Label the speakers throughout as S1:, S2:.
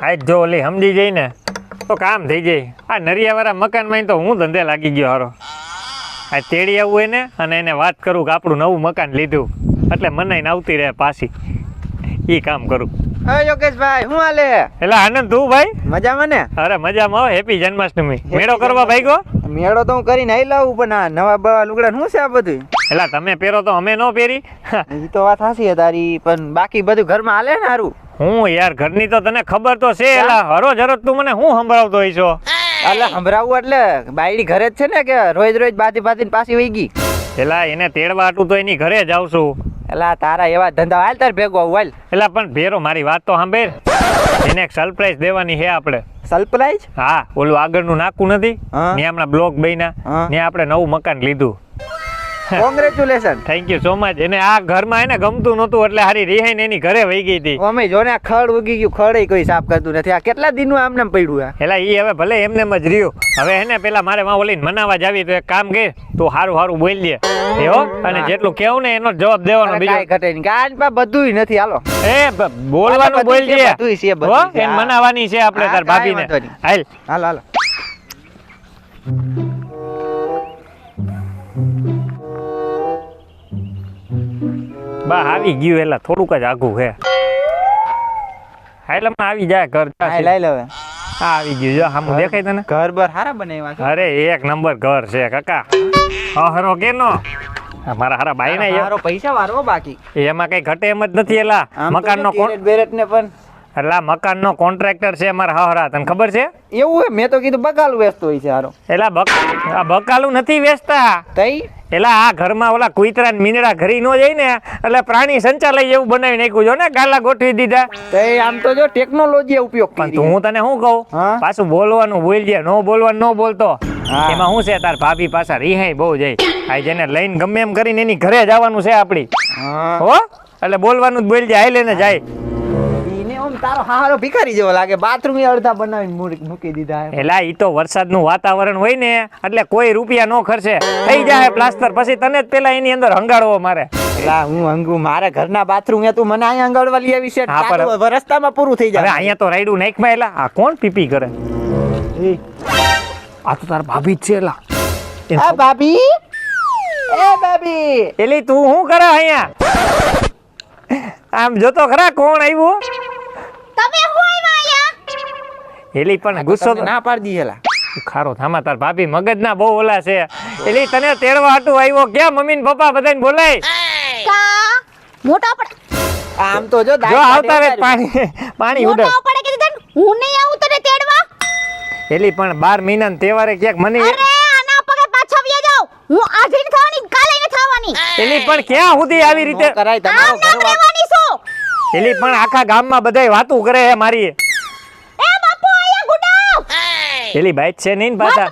S1: આજ જો ઓલી સમજી જઈ ને? તો કામ થઈ જાય આ નરિયાવાળા મકાનમાં તો હું ધંધે લાગી ગયો હારો. આ તેડી આવવું એને અને એને વાત કરું કે આપણું નવું મકાન લીધું. એટલે મને આવતી રહે પાછી. એ કામ કરું.
S2: યોગેશભાઈ શું હાલે?
S1: એટલે આનંદ તું ભાઈ?
S2: મજામાં ને?
S1: અરે મજામાં હો હેપી જન્માષ્ટમી. મેળો કરવા ભાઈ ગો
S2: મેળો તો હું કરીને આવી લાવું પણ આ નવા બવા લુગડા શું છે આ બધું
S1: એટલે તમે પહેરો તો અમે ન પહેરી.
S2: એ તો વાત હાસી તારી પણ બાકી બધું ઘરમાં હાલે ને હારું?
S1: હું યાર ઘરની તો તને ખબર તો છે એલા હરોજ હરોજ તું મને હું સંભળાવતો હોય છો?
S2: એટલે સંભળાવું એટલે બાયડી ઘરે જ છે ને કે રોજ રોજ બાથી બાથી પાછી વહી ગઈ?
S1: એલા એને તેડવા આટું તો એની ઘરે જ આવશું
S2: એટલે તારા એવા ધંધા હાલ તાર ભેગો હાલ.
S1: એલા પણ ભેરો મારી વાત તો સાંભળ. એને એક સરપ્રાઈઝ દેવાની છે આપણે.
S2: સરપ્રાઈઝ
S1: હા ઓલું આગળનું નાકું નથી. ને હમણાં બ્લોક બન્યા. ને આપણે નવું મકાન લીધું.
S2: Congratulation
S1: thank you so much એને આ ઘરમાં એને ગમતું નહોતું એટલે હારી રિહાઈને એની ઘરે વહી ગઈ હતી.
S2: અમે જો ને આ ખડ ઉગી ગયું ખડ કોઈ સાફ કરતું નથી. આ કેટલા દિનનું આમને આમ પડ્યું આ?
S1: એલા ઈ હવે ભલે એમને એમ જ રહ્યું. હવે એને પેલા મારે માં ઓલીને મનાવા જાવી તો એક કામ કે તું હારું હારું બોલ દે. એવો અને જેટલું કેવું ને એનો જવાબ દેવાનો બીજો.
S2: કાંઈ ઘટે નહીં. કાંઈ પા બધુંય નથી હાલો.
S1: એ બોલવાનું બોલ દે.
S2: બધુંય છે, બધું
S1: એને મનાવાની છે આપણે તાર ભાભીને. હાલ.
S2: હાલો હાલો.
S1: બા આવી ગયું એટલે થોડુંક જ આઘું છે. હમણાં આવી જાય ઘર
S2: લઈ લો
S1: હા આવી ગયું. જો આમ દેખાય તને?
S2: ઘર બર હારા બનાવ્યા
S1: અરે એક નંબર ઘર છે કાકા. હરો કેનો? મારા હારા બાઈ ને
S2: પૈસા વારવો બાકી.
S1: એમાં કઈ ઘટે એમ જ નથી એલા. મકાન નો
S2: બેરેટ ને પણ
S1: એટલે આ મકાન નો કોન્ટ્રાક્ટર છે મારા હરા તને ખબર છે?
S2: એવું હે? મેં તો કીધું બકાલું વેચતો હોય છે હારો.
S1: આ બકાલું નથી વેચતા.
S2: તઈ?
S1: એટલે આ ઘરમાં ઓલા કુતરા મીંડળા ઘરી નો જાય ને એટલે પ્રાણી સંચાલય એવું બનાવી નાખ્યું જો ને ગાલા ગોઠવી દીધા.
S2: તઈ આમ તો જો ટેકનોલોજી ઉપયોગ
S1: પણ હું. તને શું કહું? પાછું બોલવાનું બોલજે નો બોલવાનું ન બોલતો. એમાં શું છે? તાર ભાભી પાછા રિહાઈ બહુ જાય. આ જેને લઈને ગમે એમ કરીને એની ઘરે જવાનું છે આપડી
S2: હો.
S1: એટલે બોલવાનું જ બોલજે હાઈ લઈને જાય.
S2: ઈને તારો હારો ભિખારી જેવો લાગે. બાથરૂમ એ અડધા બનાવીને મૂકી- મૂકી દીધા
S1: એલા ઈ તો વરસાદનું વાતાવરણ હોય ને એટલે કોઈ રૂપિયા નો ખર્ચે. થઈ જાય પ્લાસ્ટર પછી તને જ પેલા એની અંદર હંગાડવો મારે.
S2: એલા હું હંગુ મારા ઘરના બાથરૂમ એ તું મને અહીંયા લઈ આવી છે. રસ્તામાં પૂરું થઈ જાય.
S1: અહીંયા તો રાયડું નાખમાં એલા. આ કોણ પીપી કરે? આ તો તાર ભાભી જ છે એલા.
S2: આ ભાભી? એ ભાભી?
S1: એલી તું શું કરે અહીંયા? આમ જોતો ખરા કોણ આવ્યું?
S3: તમે હું આવ્યા
S1: એલી પણ ગુસ્સો
S2: ના પાડી દી એલા
S1: ખારો થામા તાર ભાભી મગજના બહુ ઓલા છે. એલી તને તેડવા હાટું આવ્યો ક્યાં? મમ્મી ને પપ્પા બધાને બોલાય.
S3: કા? મોટા પડ
S2: આમ તો જો
S1: જો આવતા રે પાણી પાણી ઉડે.
S3: મોટા પડે કે તને હું નહીં આવું તને તેડવા?
S1: એલી પણ બાર મહિના તહેવારે ક્યાંક મને
S3: અરે આના પગે પાછો વ્યા જાવ હું આજે થવાની કાલે થવાની.
S1: એલી પણ ક્યાં સુધી આવી રીતે
S2: કરાય તમારો
S3: આમ
S1: એલી પણ આખા ગામમાં બધાય વાતું કરે હે મારી.
S3: એ બાપુ આયા ગુડાવ!
S1: એલી બાઈક છે નહીં પાછા.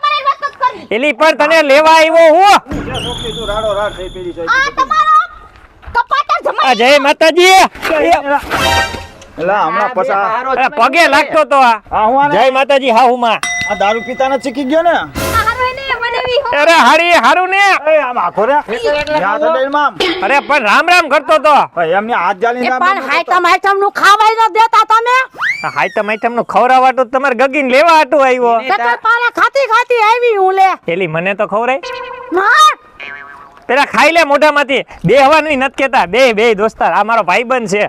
S1: એલી પણ તને લેવા આવ્યો હું.
S3: આ તમારો કપાટર
S1: આ જય માતાજી.
S4: એલા હમણાં પછા
S1: પગે લાગતો તો આ. જય માતાજી હા હું માં.
S4: આ દારૂ પિતા ને શીખી ગયો ને?
S1: અરે હારી હારું ને.
S4: એ આમ આખો રે. યા ડેલમાં
S1: અરે પણ રામ રામ કરતો તો.
S4: એમને હાથ જાલી
S3: પણ હાઈટમ હાઈટમનું ખાવાય ન દેતા તમે?
S1: હાઈટમ આઈટમનું ખવડાવવાટું તમારે ગગીન લેવા હાટું આવ્યો.
S3: તકર પારા ખાતી ખાતી આવી હું લે.
S1: એલી મને તો
S3: ખવરાય?
S1: પેલા ખાઈ લે મોઢામાંથી. બે હવાની નથી કેતા. બે બે દોસ્તાર. આ મારો ભાઈબંધ છે.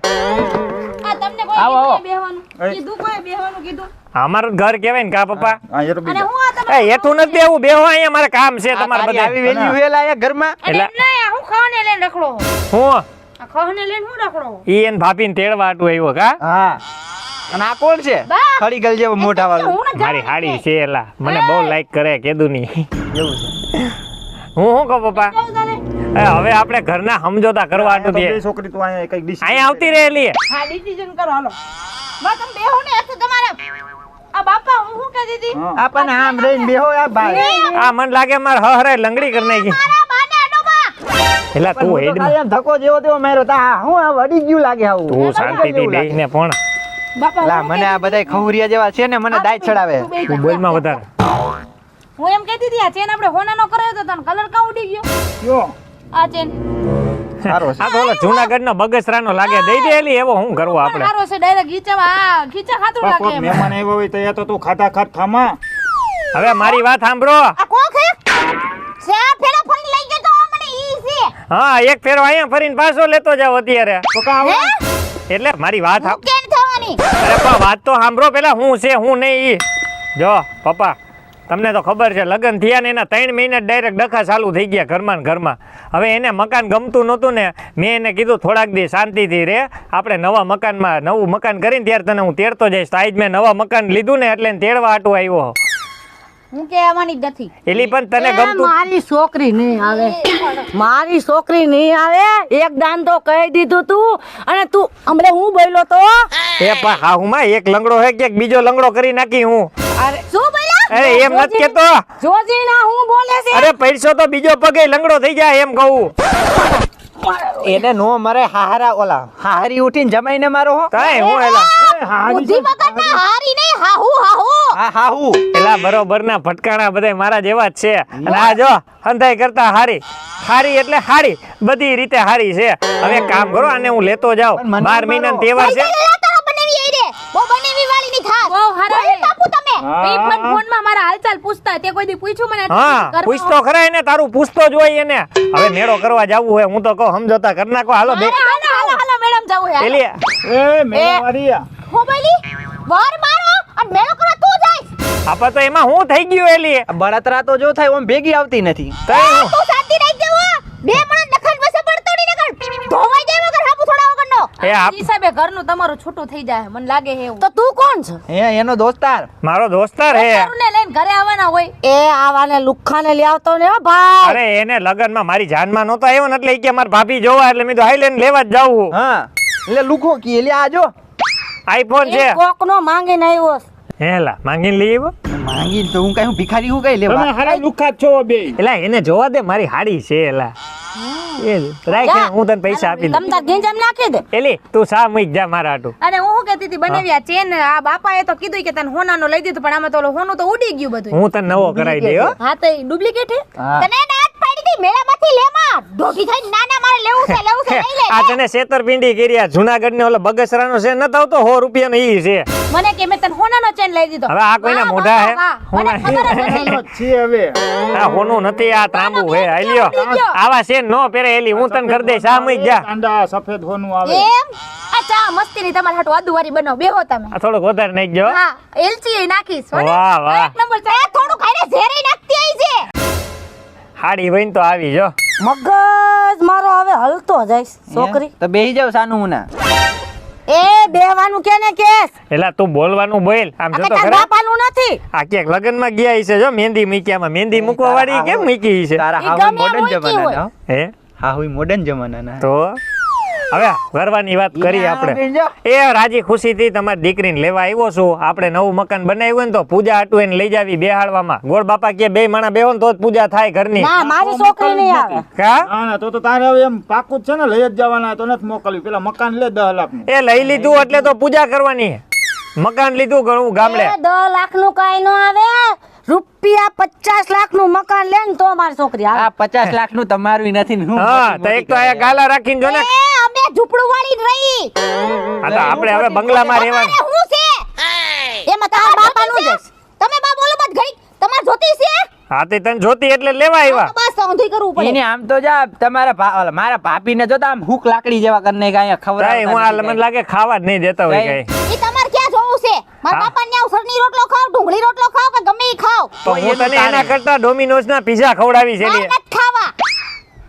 S3: આ તમને કોઈ બેહવાનું? કીધું કોઈ બેહવાનું કીધું?
S1: અમારું ઘર કહેવાય ને કા પપ્પા.
S4: એ તો
S3: અને હું તમે
S1: એ હેઠું નથી આવું બેહો અહીંયા મારે કામ છે તમારે
S2: તમારી આવી
S1: બધા.
S2: વેલ્યુ વેલા અહીંયા ઘરમાં?
S1: એટલે-
S3: નહીં, હું ખાવાને લઈને રખડો.
S1: હું?
S3: ખાવાને લઈને હું રખડો?
S1: ઈ એને ભાભીને તેડવા હાટું આવ્યો કા?
S2: હા. અને આ કોણ છે? ખડી ગલ જેવો મોઢા વાળો.
S1: મારી હાડી છે. એલા. મને બહુ લાઈક કરે કેદું
S2: એવું છે.
S1: હું શું કહું પપ્પા? હવે આપણે ઘરના સમજોતા કરવા
S4: છોકરી તું અહીંયા કંઈક ડીશ
S1: અહીંયા આવતી રહેલી
S3: હા ડિસિઝન કરો હાલો. બા તમે બેહો ને એટલે તમારે આ બાપા હું શું કહેતી હતી
S2: આ પણ આમ રહીને બેહો આ ભાઈ.
S1: આ મને લાગે મારે હહરે લંગડી કરી નાખી.
S3: મારા બાને અડો બા
S1: એલા તું હેડ
S2: ધક્કો જેવો તેવો મેરો તા આ હું આ વડી ગયું લાગે આવું.
S1: તું શાંતિથી બેસીને પણ.
S2: લા મને આ બધા ખવરિયા જેવા છે ને મને દાય ચડાવે.
S3: તું
S1: બોલમાં વધારે.
S3: હું એમ કહેતી હતી આ ચેન આપણે હોનાનો કરાયો તો તને કલર કાં ઉડી ગયો?
S4: કયો?
S3: આ ચેન.
S2: સારો છે.
S1: આ તો ઓલો જુનાગઢનો બગસરાનો લાગે દઈ દે એલી એવો હું કરવું આપણે.
S3: સારો છે ડાયરેક્ટ ગીચામાં આ ખાતું લાગે
S4: કોક મહેમાન આવ્યો હોય તો એ તો તું ખાધા ખાત ખામા.
S1: હવે મારી વાત સાંભળો.
S3: આ કોક હે? શા ફેરા ફરી લઈ ગયો તો મને ઈ છે.
S1: હા એક ફેરો અહીંયા ફરીને પાછો લેતો જાવ અત્યારે.
S4: તો કા
S3: હે?
S1: એટલે મારી વાત
S3: કેમ થવાની?
S1: અરે પણ વાત તો સાંભળો પેલા હું છે હું નહીં ઈ. જો પપ્પા. તમને તો ખબર છે લગ્ન થયા ને એના ત્રણ મહિના ડાયરેક્ટ ડખા ચાલુ થઈ ગયા ઘરમાં ઘરમાં. હવે એને મકાન ગમતું નહોતું ને મેં એને કીધું થોડાક દી શાંતિથી રે આપણે નવા મકાનમાં નવું મકાન કરીને ત્યારે તને હું તેડતો જઈશ. તો આજ મેં નવા મકાન લીધું ને એટલે તેડવા આટું આવ્યો.
S3: હું કહેવાની જ નથી.
S1: એલી પણ તને ગમતું
S5: મારી છોકરી નહીં આવે. મારી છોકરી નહીં આવે. એક દાન તો કહી દીધું તું. અને તું હમણાં હું બોલ્યો તો?
S1: એ પણ હા હું માં એક લંગડો હે કે બીજો લંગડો કરી નાખી હું. અરે એમ નથી કેતો.
S5: જોજી ના હું બોલે છે?
S1: અરે પૈસો તો બીજો પગે લંગડો થઈ જાય એમ કહું.
S2: એને નો મરે હારા ઓલા. હારી ઉઠીને જમાઈને મારો હો.
S1: કાય હું એલા
S4: હારી
S3: હારી નહીં હાહુ હાહુ.
S2: હા હાહુ.
S1: એલા બરોબર ના ફટકાણા બધા મારા જેવા જ છે. અને આ જો હંધાઈ કરતા હારી. હારી એટલે હારી. બધી રીતે હારી છે. હવે કામ કરો આને હું લેતો જાઉં.
S2: મને
S1: બાર
S2: મારો.
S1: મહિના તહેવાર છે
S3: પૈસા લેલા તારો બનેવી આઈ રે બહુ બનેવી વાળી
S5: હે.
S3: બાપુ તમે.
S4: હા.
S5: એ ફોન ફોનમાં મારા હાલચાલ પૂછતા તે કોઈ દી પૂછ્યું મને?
S1: હા પૂછતો ખરા એને તારું પૂછતો જ હોય એને. હવે મેળો કરવા જવું હોય હું તો કહું સમજોતા કર નાખો. હાલો બે.
S3: હાલો હાલો હાલો મેડમ જાવું હે
S1: પેલી.
S4: એ મેવારી
S3: હું બોલી? વાર મારો અને મેળો કરવા તું જાઈશ
S1: આપા તો એમાં હું થઈ ગયું એલી?
S2: બળતરા તો જો થાય ઓમ ભેગી આવતી નથી.
S1: એ આપ
S5: ઈ હિસાબે ઘરનું તમારું છૂટું થઈ જાય મને લાગે છે એવું.
S3: તો તું કોણ છે?
S2: હે એનો દોસ્તાર.
S1: મારો દોસ્તાર હે.
S5: તારુંને લઈને ઘરે આવવાના હોય.
S3: એ આવાને લુખાને લઈ આવતો ને હો ભાઈ.
S1: અરે એને લગનમાં મારી જાનમાં નહોતો આવ્યો ને એટલે કે મારા ભાભી જોવા એટલે મેં તો હાઈ લઈને લેવા જ જાવું
S2: હા. એટલે લુખો કી એટલે આજો
S1: આઈફોન છે.
S5: કોકનો માંગીને આવ્યો.
S1: હેલા માંગીને લઈ આવ્યો?
S2: માંગી તો હું કઈ હું ભિખારી હું કઈ
S4: તમે
S2: લેવા
S4: હારા લુખા છો બે.
S1: એલા એને જોવા દે મારી હાડી છે એલા. એ રાખ હું તને પૈસા આપી દઉં.
S5: તમતા ગેંજામ નાખી દે.
S1: એલી તું સા મૂક જા મારા હાટુ.
S5: અને હું હું કહેતી હતી? બનાવી આ ચેન આ બાપાએ તો કીધું કે તને હોનાનો લઈ દીધું પણ આમાં તો ઓલો હોનું તો ઉડી ગયું બધું
S1: હું તને નવો કરાવી દે હો.
S5: હા તો ડુપ્લિકેટ હે?
S3: તને દાંત પાડી દી મેળામાંથી લે માં ઢોકી ના ના મારે લેવું છે લેવું છે લઈ લે
S1: આ તને છેતરપિંડી કરી આ જુનાગઢ ને ઓલો બગસરાનો છે ન તો હો રૂપિયાનો ઈ છે.
S5: મને કે મેં તને હોનાનો ચેન લઈ દીધો.
S1: હવે આ કોઈના મોઢા હે.
S5: મને ખબર
S4: છીએ હવે.
S1: આ હોનું નથી આ તાંબુ હે. હાલ્યો. આવા છે નો પહેરે એલી હું તને કરી દઈશ. સામે જા.
S4: કાંડા સફેદ હોનું આવે.
S3: એમ?
S5: આ ચા મસ્તીની તમાર હાટુ આદુવારી બનો બેહો તમે.
S1: આ થોડુંક વધારે નાખી જો
S5: હા એલચી નાખીશ
S1: વાહ, વાહ.
S5: એક નંબર
S3: એ થોડું ખાઈને ઝેરી નાખતી આઈ છે.
S1: હાડી વહીને તો આવી જો.
S5: મગજ મારો હવે હલતો જાય છોકરી.
S2: તો બેહી જાવ સાનું મુના
S5: એ બેવાનું કે ને કેસ?
S1: એલા તું બોલવાનું બોલ. આમ જો તો ખરા?
S5: બાપાનું નથી.
S1: આ ક્યાંક લગ્નમાં ગયા હશે જો મહેંદી મૂક્યામાં. મહેંદી મૂકવા વાળી કેમ મૂકી છે
S2: તારા હાહુ મોડર્ન
S5: જમાના
S2: જમાનાના. હે?
S1: હા
S2: હોય મોડર્ન જમાનાના.
S1: તો? હવે કરવાની વાત
S2: કરી
S1: આપણે. એ રાજી ખુશીથી તમારી દીકરીને લેવા આવ્યો છું. આપણે નવું મકાન બનાવ્યું ને તો પૂજા હાટું એને લઈ જાવી બેહાડવામાં. ગોળ બાપા કે બે માણા બેહો ને તો જ પૂજા થાય ઘરની.
S5: ના મારી છોકરી નહીં આવે.
S1: કા
S4: ના ના તો તો તારે હવે એમ પાકું જ છે ને લઈ જ જવાના તો નથી મોકલ્યું. પેલા મકાન લે દસ લાખ
S1: એ લઈ લીધું એટલે તો પૂજા કરવાની. મકાન લીધું ઘણું ગામડે.
S5: એ દસ લાખનું કઈ ન આવે. રૂપિયા પચાસ લાખનું મકાન લે ને તો મારી છોકરી
S2: આ પચાસ લાખનું તમારું નથી હા
S1: તો એક તો
S2: મોટી
S1: ગાલા રાખીને જો ને.
S3: અમે ઝૂંપડું વાળી રહી.
S1: તો આપણે હવે બંગલામાં રહેવાનું.
S3: હું છે? એમાં તારા તમે બા બોલો મત ઘડી તમાર જોતી છે?
S1: હા તે તને જોતી એટલે લેવા આવ્યા.
S3: બસ ઊંધી કરવું પડે.
S2: એને આમ તો જા તમારા ભા- મારા ભાભીને જોતા આમ હુક લાકડી જેવા કરીને કાંઈ
S1: કાંઈ હું આ મને લાગે ખાવા જ નહીં દેતા હોય
S2: કાંઈ.
S3: મારા. બાપા ને સરની રોટલો ખાવ ડુંગળી રોટલો ખાવ કે ગમે ઈ ખાવ.
S1: તો
S2: તો
S1: હું તને એના કરતા ડોમિનોઝ ના પીઝા ખવડાવી છે
S3: મારે ખાવા.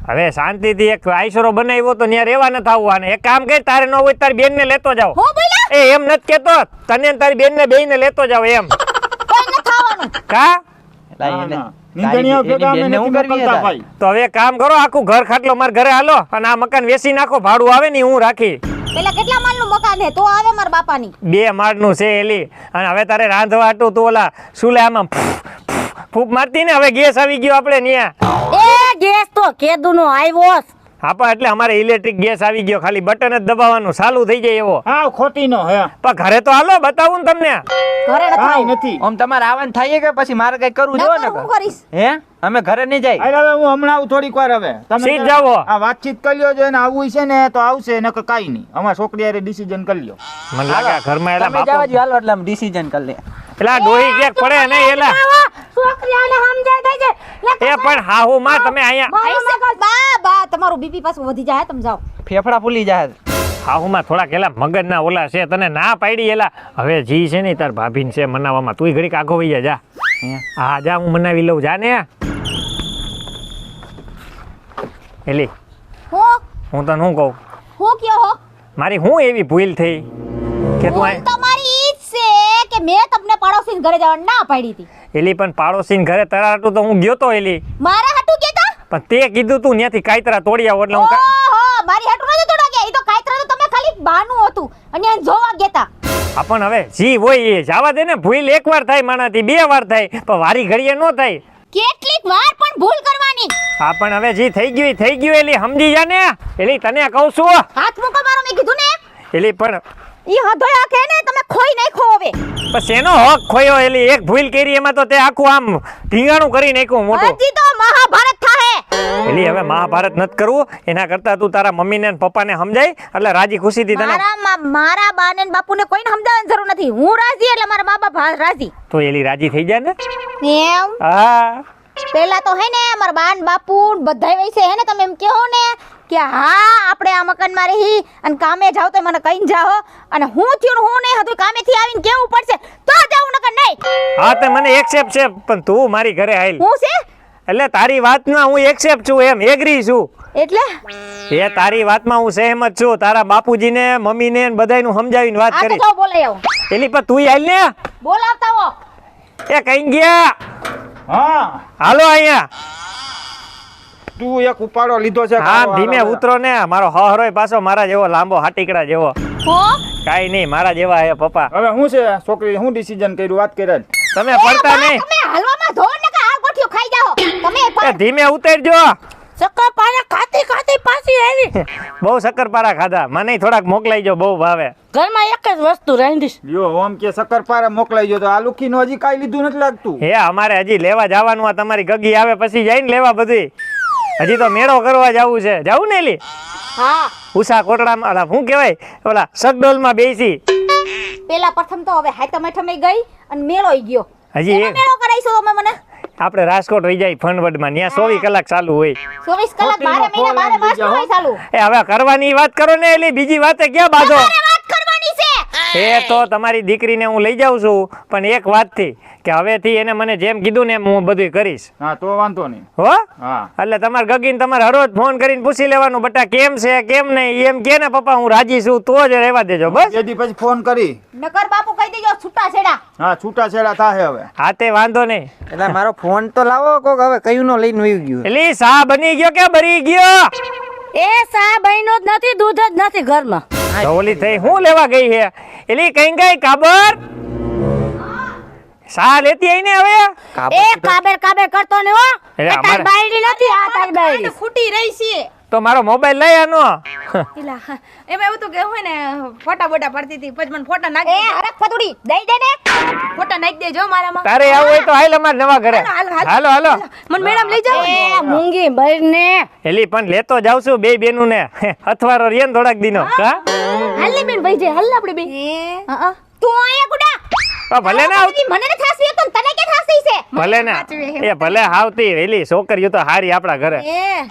S1: હવે શાંતિથી એક આઈસરો બનાવ્યો તો ત્યાં રેવા ન થવું એક કામ કર તારે ન હોય તારી બેન ને લેતો જાવ.
S3: હું બોલ્યા?
S1: એ એમ નથી કેતો. તને તારી બેન ને બે ને લેતો જાવ એમ.
S3: કોઈ ખાવાનું.
S1: કા? તો હવે એક કામ કરો આખું ઘર ખાટલો મારા ઘરે હાલો અને આ મકાન વેસી નાખો ભાડું આવે ને હું રાખી.
S3: પેલા કેટલા માળનું મકાન હે તો આવે મારા બાપાની.
S1: બે માળનું છે એલી. અને હવે તારે રાંધવા હાટું તો ઓલા સુલે આમાં ફૂફ, ફૂફ, ફૂફ મારતી ને? હવે ગેસ આવી ગયો આપણે ન્યા.
S5: એ ગેસ તો કેદુ નો આવ્યો
S1: આપા એટલે અમારે ઇલેક્ટ્રિક ગેસ આવી ગયો. ખાલી બટન જ દબાવવાનું. ચાલુ થઈ જાય એવો.
S4: હા ખોટી નો હે.
S1: પણ ઘરે તો હાલો બતાવું ને તમને.
S3: ઘરે નથી
S4: નથી.
S2: આમ તમારે આવવાનું થાય કે પછી મારે કઈ કરવું
S3: જોવો
S2: જો ને
S3: કરીશ.
S2: હે? અમે ઘરે નહીં જાય.
S4: અરે હવે હું હમણાં આવું થોડીક વાર હવે. તમે
S1: સીધ જાઓ.
S4: આ વાતચીત કરી લ્યો જો આવું છે ને તો આવશે ને કઈ નહીં. અમારા છોકરી હારે ડિસિઝન કરી લ્યો.
S1: મને લાગે ઘરમાં એલા
S2: તમે જાવા
S1: બાપુ
S2: હાલો એટલે અમે ડિસિઝન કરી લે
S1: પેલા ડોહી ક્યાંક પડે ને એલા.
S5: છોકરી આને સમજાય છે.
S1: એ પણ હાહુ માં તમે અહીંયા
S3: બા બા તમારું બીપી પાછું વધી જાય તમે જાઓ.
S2: ફેફડા ફૂલી જાય.
S1: હાહુમાં થોડાક એલા મગજના ઓલા છે તને ના પાડી એલા. હવે જી છે ને તાર ભાભીન છે મનાવવામાં. તુંય ઘડીક આગો વહી જા, જા. હા જા હું મનાવી લઉં. જા ને. એલી
S3: હું?
S1: હું તને શું કહું?
S3: હું કયો હો?
S1: મારી હું એવી ભૂલ થઈ કે તું આ-
S3: તમારી ઈજ છે કે મેં તમને પાડોશી ઘરે જવા ના પાડી હતી.
S1: એલી પણ પાડોશીને ઘરે તરા હાટું તો હું ગયો તો એલી.
S3: મારા હાટુ કેતા
S1: પણ તે કીધું તું ત્યાંથી કાયતરા તોડી આવો એટલે હું
S3: ઓહો મારી હાટુ નતો તોડા કે ઈ તો કાયતરા તો તમે ખાલી બાનું હતું. અને જોવા ગેતા
S1: આપણ પણ હવે જી હોય એ. જવા દે ને ભૂલ એક વાર થાય માણાથી બે વાર થાય પણ વારી ઘડીએ ન થાય.
S3: કેટલીક વાર પણ ભૂલ કરવાની.
S1: હા પણ હવે જી થઈ ગયું થઈ ગયું એલી સમજી જા ને. એલી તને કહું છું
S3: હાથ મૂકો મારો મેં કીધું ને.
S1: એલી પણ
S3: ઈ હધોયા કે ને તમે ખોઈ નાખો હવે.
S1: બસ એનો હક ખોયો એલી. એક ભૂલ કરી એમાં તો તે આખું આમ ઢીંગાણું કરી નાખ્યું મોટું.
S3: હજી તો મહાભારત થાહે.
S1: એલી હવે મહાભારત નત કરવું. એના કરતા તું તારા મમ્મીને ને પપ્પાને સમજાય. એટલે રાજી ખુશીથી તને
S3: મારા મા- મારા બાને ને બાપુને કોઈને સમજાવવાની જરૂર નથી. હું રાજી એટલે મારા મા બાપ હા- રાજી.
S1: તો એલી રાજી થઈ જાય ને?
S3: એમ?
S1: હા.
S3: પેલા તો હે ને મારા બાન બાપુ બધાય વૈસે હે ને તમે એમ કહો ને કે હા આપણે આ મકાનમાં રહી અને કામે જાવ તો મને કહીને જાઓ. અને હું થયું ને હું નહીં હતું કામેથી આવીને કેવું પડશે? તો જાઉં નકર નહીં.
S1: હા તે મને એક્સેપ્ટ છે પણ તું મારી ઘરે આવેલ
S3: હું છે?
S1: એટલે તારી વાતમાં હું એક્સેપ્ટ છું એમ એગ્રી છું.
S3: એટલે?
S1: એ તારી વાતમાં હું સહેમત છું. તારા બાપુજીને મમ્મીને ને બધાયનું સમજાવીને વાત
S3: આ તો
S1: કરી
S3: જાઓ
S1: એલી પર તું હાલ ને.
S3: બોલાવતા હો.
S1: એ કઈ ગયા?
S4: હા.
S1: હાલો અહીંયા.
S4: તું એક ઉપાડો લીધો છે
S1: હા ધીમે ઉતરો ને. મારો હરોય પાછો મારા જેવો લાંબો હાટીકડા જેવો.
S3: હો?
S1: કાઈ નહીં મારા જેવા હે પપ્પા.
S4: હવે શું છે છોકરી શું ડિસિઝન કર્યું? વાત કરે
S1: તમે પડતા નહીં.
S3: તમે હાલવામાં ધો ને કે આ ગોઠિયો ખાઈ જાઓ તમે
S1: ધીમે ઉતરજો.
S5: સક્કર ખાતી ખાતી પાછી આવી.
S1: બહુ શક્કરપારા ખાધા. મને થોડાક મોકલાઈ જો બહુ ભાવે.
S5: ઘરમાં એક જ વસ્તુ રાંધીશ.
S4: લ્યો ઓમ કે શક્કરપારા મોકલાઈ તો આ લુખીનું હજી કાઈ લીધું નથી લાગતું.
S1: હે અમારે હજી લેવા જવાનું આ તમારી ગગી આવે પછી જાય ને લેવા બધી. હજી તો મેળો કરવા જવું છે. જવું ને એલી?
S3: હા.
S1: ઉષા કોટડામાં ઓલા શું કહેવાય? ઓલા સગડોલમાં બેસી.
S3: પેલા પ્રથમ તો હવે હાથમ હેઠમે ગઈ અને મેળો ગયો.
S1: હજી એક
S3: મેળો કરાઈશું તમે મને?
S1: આપણે રાજકોટ રહી જાય ફનવડમાં ત્યાં ચોવીસ કલાક ચાલુ હોય.
S3: ચોવીસ કલાક બારે મહિના બારે માસ હોય ચાલુ.
S1: એ હવે કરવાની વાત કરો ને એલી બીજી વાતે ક્યાં
S3: બાજો વાત કરવાની છે.
S1: એ તો તમારી દીકરીને હું લઈ જાઉં છું પણ એક વાતથી કે હવેથી એને મને જેમ કીધું ને એમ હું બધું કરીશ.
S4: હા તો વાંધો નહીં.
S1: હો?
S4: હા.
S1: એટલે તમારે ગગીને તમારે હરોજ ફોન કરીને પૂછી લેવાનું બટા કેમ છે કેમ નહીં? એમ કે ને પપ્પા હું રાજી છું તો જ રહેવા દેજો બસ.
S4: બે પછી ફોન કરી.
S3: નકર બાપુ કહી દેજો છૂટા છેડા.
S4: હા છૂટાછેડા થાહે હવે.
S1: હા તે વાંધો નહીં.
S2: એટલે મારો ફોન તો લાવો કોક હવે કયું નો લઈને આવી ગયું.
S1: એટલે સા બની ગયો કે બરી ગયો?
S5: એ સા બહેનો જ નથી દૂધ જ નથી ઘરમાં.
S1: તો ઓલી થઈ હું લેવા ગઈ હે? એલી કઈ કઈ કાબર? સા લેતી આઈ ને હવે?
S5: એ કાબર કાબર કરતો ને હો. એ તારી બાયડી નથી આ તારી બાયડી.
S3: ખૂટી રહી છે.
S1: તો મારો મોબાઈલ લઈ આનો.
S6: એલા એમાં એવું તો કે હોય ને ફોટા બોટા પડતી હતી પછી મને ફોટા
S3: એ હરક ફતુડી દઈ દે ને.
S6: ફોટા નાખી દેજો મારામાં.
S1: તારે આવું હોય તો હાલ અમાર નવા ઘરે.
S6: હાલો, હાલો, મને મેડમ લઈ જાવ
S5: એ મૂંગી બહેરને
S1: એલી પણ લેતો જાઉં છું બે બેનું ને અથવારો ને થોડાક દીનો. હા.
S6: હાલ ને બેન ભાઈ જે હાલ આપણે બે. હા
S3: તું અહીંયા
S1: કુડા. ભલે ના આવતી.
S3: મને ને થાસી તો તને કે થાસી છે?
S1: ભલે ને એ ભલે આવતી. એલી છોકરીઓ તો હારી આપણા ઘરે.
S3: એ.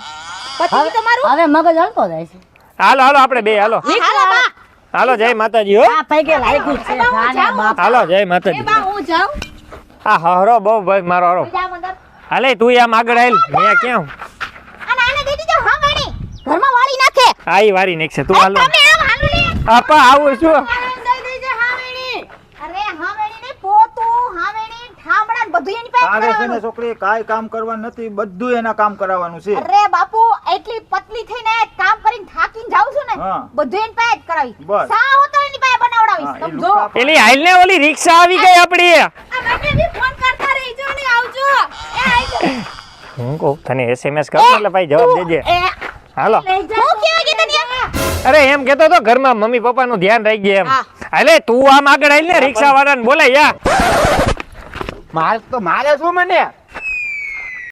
S3: પછી તમારું?
S5: હવે મગજ હલકો જાય છે.
S1: હાલો હાલો આપણે બે હાલો.
S3: હાલો બા.
S1: હાલો જય માતાજી હો.
S5: આ પૈકે લાગ્યું જ છે.
S1: હાલો જય માતાજી.
S6: બા હું જાઉં?
S1: આ હરો બહુ ભાઈ મારો હરો. હાલે તું આમ આગળ આઈલ મેં કેમ
S3: અને આને દે દીજો હા ગણી ઘરમાં વાળી નાખે.
S1: આઈ વારી નાખશે. તું હાલો.
S3: તમે આમ હાલો લે.
S1: આપા આવું છું.
S3: દઈ દેજે હાવેણી અરે હાવેણી ને પોતું હાવેણી ઠામડા બધું એની પાસે
S4: આવે છે ને છોકરી કાંઈ કામ કરવાનું નથી બધું એના કામ કરાવવાનું છે.
S3: અરે બાપુ એટલી પતલી થઈને કામ કરીને થાકીને જાઉં છું ને
S4: હા.
S3: બધું એની પાસે જ કરાવી.
S4: બસ.
S3: સા હું તો એની પાસે બનાવડાવીશ
S4: સમજો
S1: એલી હાલ ને ઓલી રિક્ષા આવી ગઈ આપડી.
S6: આ માટે બી ફોન કરતા રહેજો ને આવજો. એ આવજો
S1: હું કહું તને એસએમએસ કરું એટલે ભાઈ જવાબ દેજે. હાલો.
S3: હું કેવા કે તને
S1: અરે એમ કેતો તો ઘરમાં મમ્મી પપ્પા નું ધ્યાન રાખજે એમ. હાલે તું આમ આગળ આવીને ને રિક્ષા વાળાને બોલાય યા.
S2: માલ તો મારે શું મને?